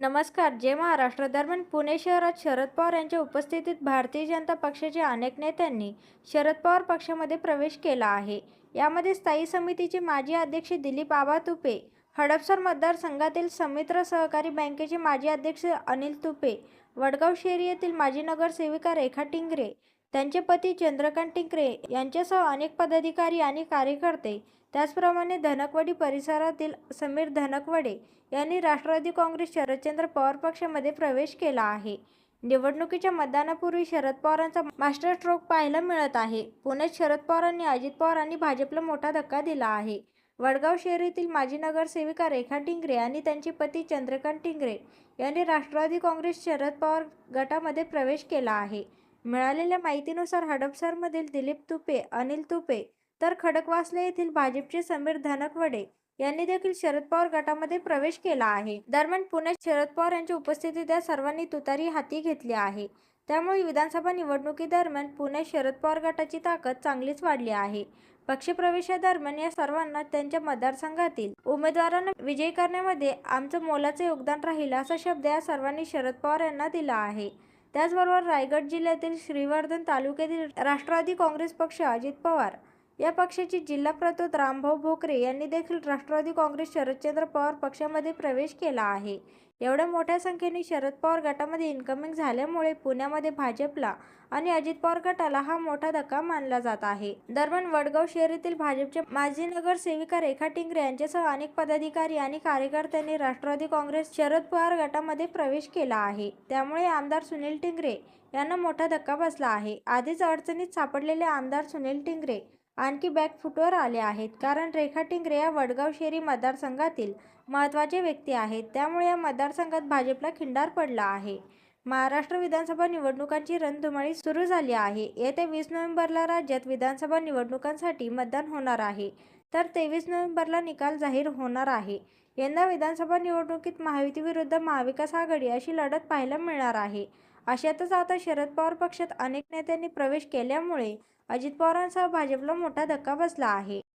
नमस्कार जय महाराष्ट्र दरम्यान पुणे शहरात शरद पवार यांच्या उपस्थितीत भारतीय जनता पक्षाच्या अनेक नेत्यांनी शरद पवार पक्षामध्ये प्रवेश केला आहे. यामध्ये स्थायी समितीचे माजी अध्यक्ष दिलीप आबा तुपे हडपसर मतदारसंघातील समित्र सहकारी बँकेचे माजी अध्यक्ष अनिल तुपे वडगाव शेरी येथील माजी नगरसेविका रेखा टिंगरे त्यांचे पती चंद्रकांत टिंगरे यांच्यासह अनेक पदाधिकारी आणि कार्यकर्ते त्याचप्रमाणे धनकवडी परिसरातील समीर धनकवडे यांनी राष्ट्रवादी काँग्रेस शरदचंद्र पवार पक्षामध्ये प्रवेश केला आहे. निवडणुकीच्या मतदानापूर्वी शरद पवारांचा मास्टर स्ट्रोक पाहायला मिळत आहे. पुण्यात शरद पवारांनी अजित पवार आणि भाजपला मोठा धक्का दिला आहे. वडगाव शहरीतील माजी नगरसेविका रेखा टिंगरे आणि त्यांचे पती चंद्रकांत टिंगरे यांनी राष्ट्रवादी काँग्रेस शरद पवार गटामध्ये प्रवेश केला आहे. मिळालेल्या माहितीनुसार हडपसरमधील दिलीप तुपे अनिल तुपे तर खडकवासले येथील भाजपचे समीर धनकवडे यांनी देखील शरद पवार गटामध्ये प्रवेश केला आहे. दरम्यान पुण्यात शरद पवार यांच्या उपस्थितीत या सर्वांनी तुतारी हाती घेतली आहे. त्यामुळे विधानसभा निवडणुकीदरम्यान पुणे शरद पवार गटाची ताकद चांगलीच वाढली आहे. पक्षप्रवेशादरम्यान या सर्वांना त्यांच्या मतदारसंघातील उमेदवारांना विजयी करण्यामध्ये आमचं मोलाचं योगदान राहील असा शब्द या सर्वांनी शरद पवार यांना दिला आहे. त्याचबरोबर रायगड जिल्ह्यातील श्रीवर्धन तालुक्यातील राष्ट्रवादी काँग्रेस पक्ष अजित पवार या पक्षाचे जिल्हा प्रतोद रामभाऊ भोकरे यांनी देखील राष्ट्रवादी काँग्रेस शरदचंद्र पवार पक्षामध्ये प्रवेश केला आहे. एवढ्या मोठ्या संख्येने शरद पवार गटामध्ये इन्कमिंग झाल्यामुळे पुण्यामध्ये भाजपला आणि अजित पवार गटाला हा मोठा धक्का मानला जात आहे. दरम्यान वडगाव शहरीतील भाजपच्या माजी नगरसेविका रेखा टिंगरे यांच्यासह अनेक पदाधिकारी आणि कार्यकर्त्यांनी राष्ट्रवादी काँग्रेस शरद पवार गटामध्ये प्रवेश केला आहे. त्यामुळे आमदार सुनील टिंगरे यांना मोठा धक्का बसला आहे. आधीच अडचणीत सापडलेले आमदार सुनील टिंगरे आणखी बॅकफुटवर आले आहेत. कारण रेखा टिंगरे या वडगाव शेरी मतदारसंघातील महत्त्वाचे व्यक्ती आहेत. त्यामुळे या मतदारसंघात भाजपला खिंडार पडला आहे. महाराष्ट्र विधानसभा निवडणुकांची रणधुमाळी सुरू झाली आहे. येत्या वीस नोव्हेंबरला राज्यात विधानसभा निवडणुकांसाठी मतदान होणार आहे. तर तेवीस नोव्हेंबरला निकाल जाहीर होणार आहे. यंदा विधानसभा निवडणुकीत महायुती विरुद्ध महाविकास आघाडी अशी लढत पाहायला मिळणार आहे. अशातच आता शरद पवार पक्षात अनेक नेत्यांनी प्रवेश केल्यामुळे अजित पवारांसह भाजपला मोठा धक्का बसला आहे.